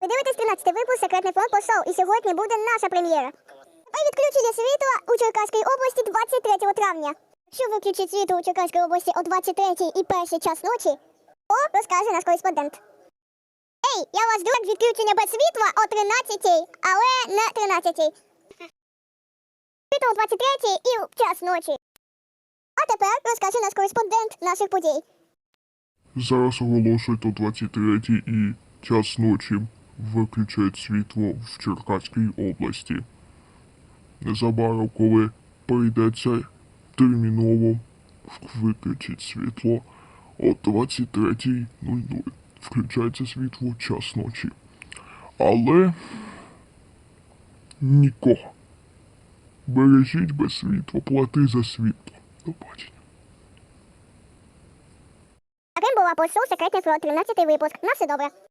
Ви дивитесь 13 випуск Секретний фронт посол, і сьогодні буде наша прем'єра. Тепер відключення світла у Черкаській області 23 травня. Якщо виключить світло у Черкаській області о 23 і перший час ночі, то розкаже наш кореспондент. Ей, я вас як відключення без світла о 13, але не 13. Світло о 23 і в час ночі. А тепер розкаже наш кореспондент наших подій. Зараз оголошують о 23 і час ночі виключають світло в Черкаській області. Незабаром, коли прийдеться терміново виключить світло о 23.00. Включається світло час ночі. Але нікого. Бережіть без світла, плати за світло. До бачення. Таким була посол Секретний фронт, 13 випуск. На все добре.